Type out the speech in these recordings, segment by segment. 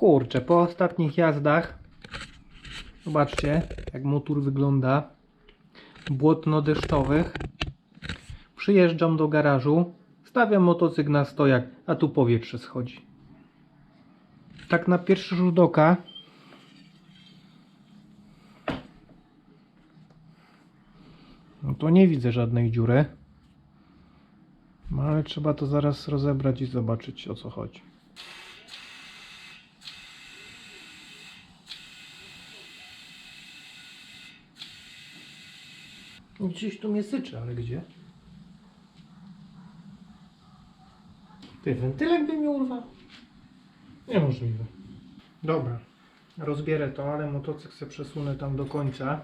Kurczę, po ostatnich jazdach zobaczcie jak motor wygląda błotno-deszczowych przyjeżdżam do garażu stawiam motocykl na stojak a tu powietrze schodzi. Tak na pierwszy rzut oka no to nie widzę żadnej dziury no ale trzeba to zaraz rozebrać i zobaczyć o co chodzi Gdzieś tu mnie syczy, ale gdzie? Ty, wentylek by mi urwał? Niemożliwe. Dobra, rozbierę to, ale motocykl sobie przesunę tam do końca.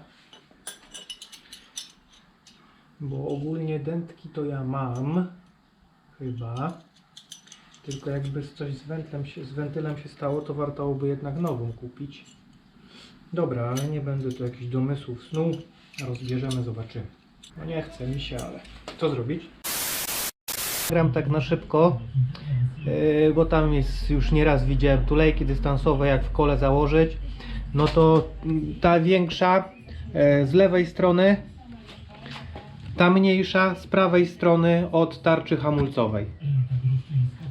Bo ogólnie dętki to ja mam. Chyba. Tylko jakby coś z wentylem się, z wentylem się stało, to warto byłoby jednak nową kupić. Dobra, ale nie będę tu jakichś domysłów snuł. Rozbierzemy, zobaczymy. No nie chce mi się, ale co zrobić? Gram tak na szybko, yy, bo tam jest już nieraz widziałem tulejki dystansowe, jak w kole założyć. No to mm, ta większa yy, z lewej strony, ta mniejsza z prawej strony od tarczy hamulcowej.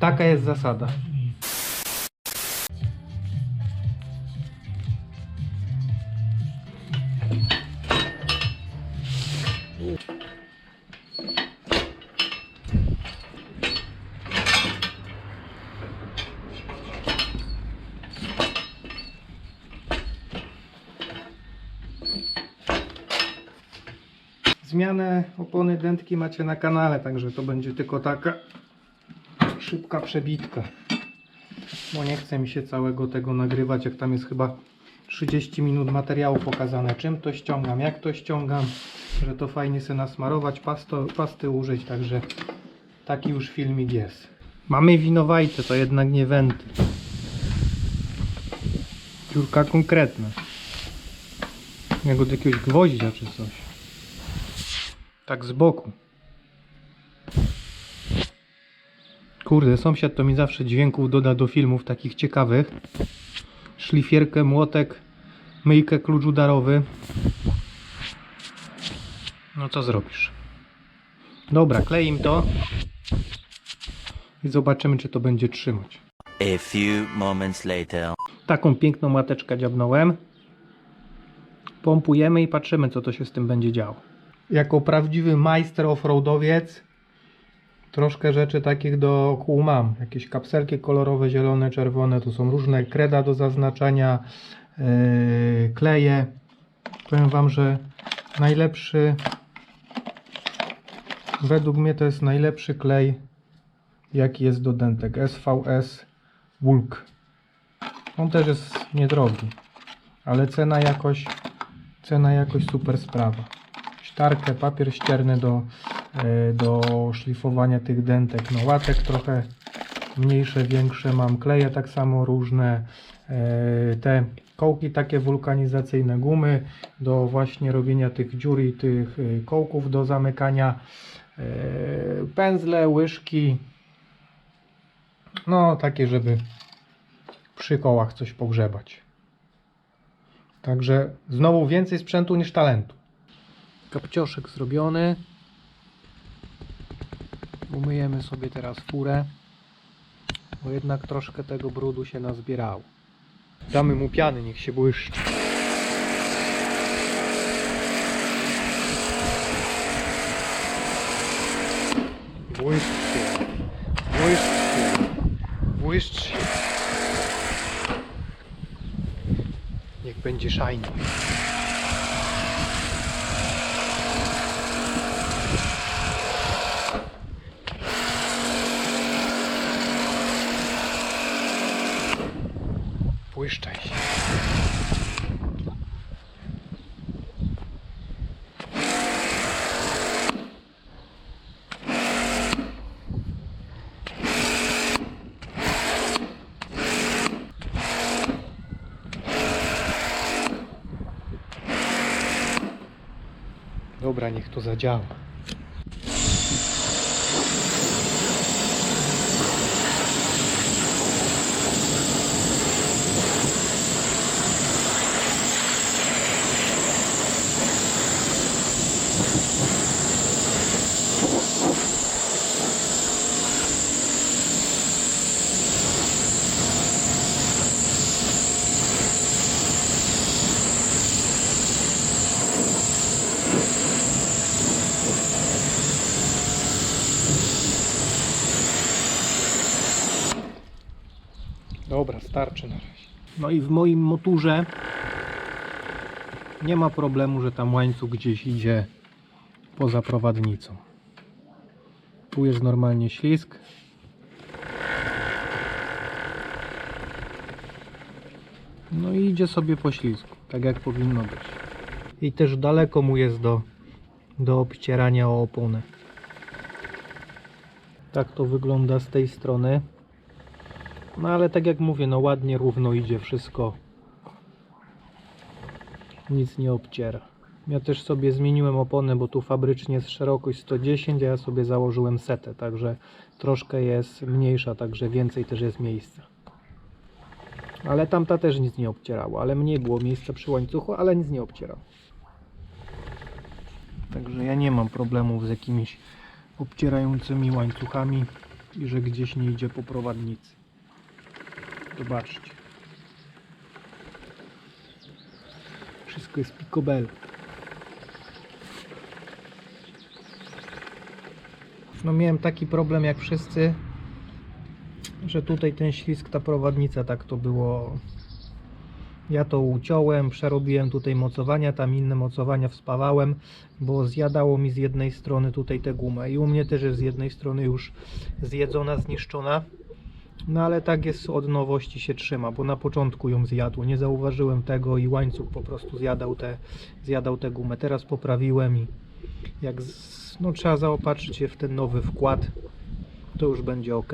Taka jest zasada. Zmianę opony dętki macie na kanale, także to będzie tylko taka szybka przebitka. Bo nie chce mi się całego tego nagrywać, jak tam jest chyba 30 minut materiału pokazane, czym to ściągam, jak to ściągam, że to fajnie sobie nasmarować, pasto, pasty użyć, także taki już filmik jest. Mamy winowajce, to jednak nie wenty. Dziurka konkretna. Jak od jakiegoś gwoździa czy coś. Tak z boku. Kurde, sąsiad to mi zawsze dźwięków doda do filmów takich ciekawych. Szlifierkę, młotek, myjkę, klucz udarowy. No co zrobisz? Dobra, kleim to i zobaczymy, czy to będzie trzymać. A few moments later. Taką piękną łateczkę dziabnąłem. Pompujemy i patrzymy, co to się z tym będzie działo. Jako prawdziwy majster offroadowiec troszkę rzeczy takich do kół mam. Jakieś kapselki kolorowe, zielone, czerwone. Tu są różne kreda do zaznaczania, yy, kleje. Powiem Wam, że najlepszy według mnie to jest najlepszy klej jaki jest do dentek. SVS Bulk. On też jest niedrogi, ale cena jakoś, cena jakoś super sprawa. Sztarkę, papier ścierny do, e, do szlifowania tych dentek. No łatek trochę mniejsze, większe mam, kleje tak samo różne. E, Te kołki takie wulkanizacyjne, gumy do właśnie robienia tych dziur i tych e, kołków do zamykania. E, Pędzle, łyżki. No takie, żeby przy kołach coś pogrzebać. Także znowu więcej sprzętu niż talentu. Kapcioszek zrobiony. Umyjemy sobie teraz furę, bo jednak troszkę tego brudu się nazbierało. Damy mu piany, niech się błyszczy. Błyszcz się, błyszcz się, błyszcz się. Niech będzie shiny. Błyszczaj się. Dobra, niech to zadziała. Dobra, starczy na razie. No i w moim moturze nie ma problemu, że tam łańcuch gdzieś idzie poza prowadnicą. Tu jest normalnie ślisk. No i idzie sobie po ślisku, tak jak powinno być. I też daleko mu jest do, do obcierania o oponę. Tak to wygląda z tej strony. No ale tak jak mówię, no ładnie, równo idzie wszystko. Nic nie obciera. Ja też sobie zmieniłem oponę, bo tu fabrycznie jest szerokość 110, a ja sobie założyłem setę, także troszkę jest mniejsza, także więcej też jest miejsca. Ale tamta też nic nie obcierało, ale mniej było miejsca przy łańcuchu, ale nic nie obcierało. Także ja nie mam problemów z jakimiś obcierającymi łańcuchami i że gdzieś nie idzie po prowadnicy. Zobaczcie. Wszystko jest picobello. No miałem taki problem jak wszyscy, że tutaj ten ślisk, ta prowadnica, tak to było. Ja to uciąłem, przerobiłem tutaj mocowania, tam inne mocowania wspawałem, bo zjadało mi z jednej strony tutaj tę gumę i u mnie też jest z jednej strony już zjedzona, zniszczona. No ale tak jest od nowości się trzyma, bo na początku ją zjadło, nie zauważyłem tego i łańcuch po prostu zjadał tę zjadał tę gumę. Teraz poprawiłem i jak z, no trzeba zaopatrzyć się w ten nowy wkład, to już będzie ok.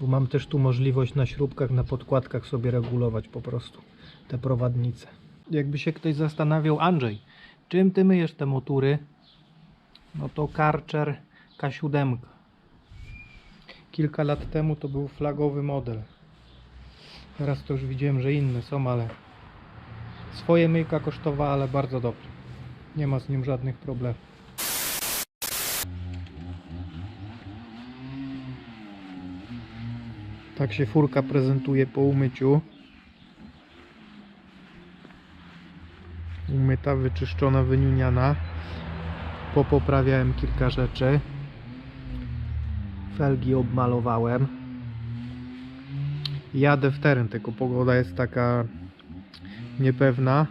Bo mam też tu możliwość na śrubkach, na podkładkach sobie regulować po prostu te prowadnice. Jakby się ktoś zastanawiał, Andrzej, czym ty myjesz te motury? No to Karcher K7. Kilka lat temu to był flagowy model. Teraz to już widziałem, że inne są, ale swoje myjka kosztowała, ale bardzo dobrze. Nie ma z nim żadnych problemów. Tak się furka prezentuje po umyciu. Umyta, wyczyszczona, wyniuniana. Popoprawiałem kilka rzeczy. Felgi obmalowałem. Jadę w teren, tylko pogoda jest taka niepewna.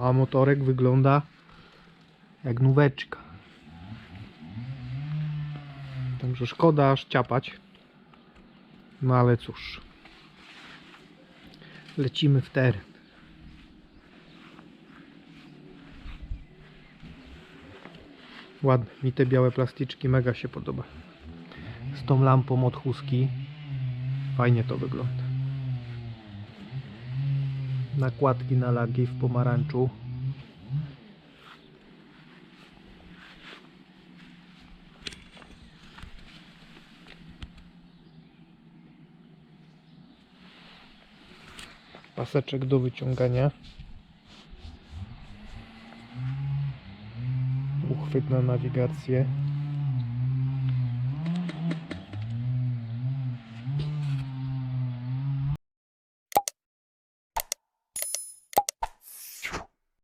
A motorek wygląda jak nóweczka. Także szkoda aż ciapać. No ale cóż. Lecimy w teren. Ładne. Mi te białe plasticzki mega się podoba. Tą lampą od chuski. Fajnie to wygląda. Nakładki na lagi w pomarańczu. Paseczek do wyciągania. Uchwyt na nawigację.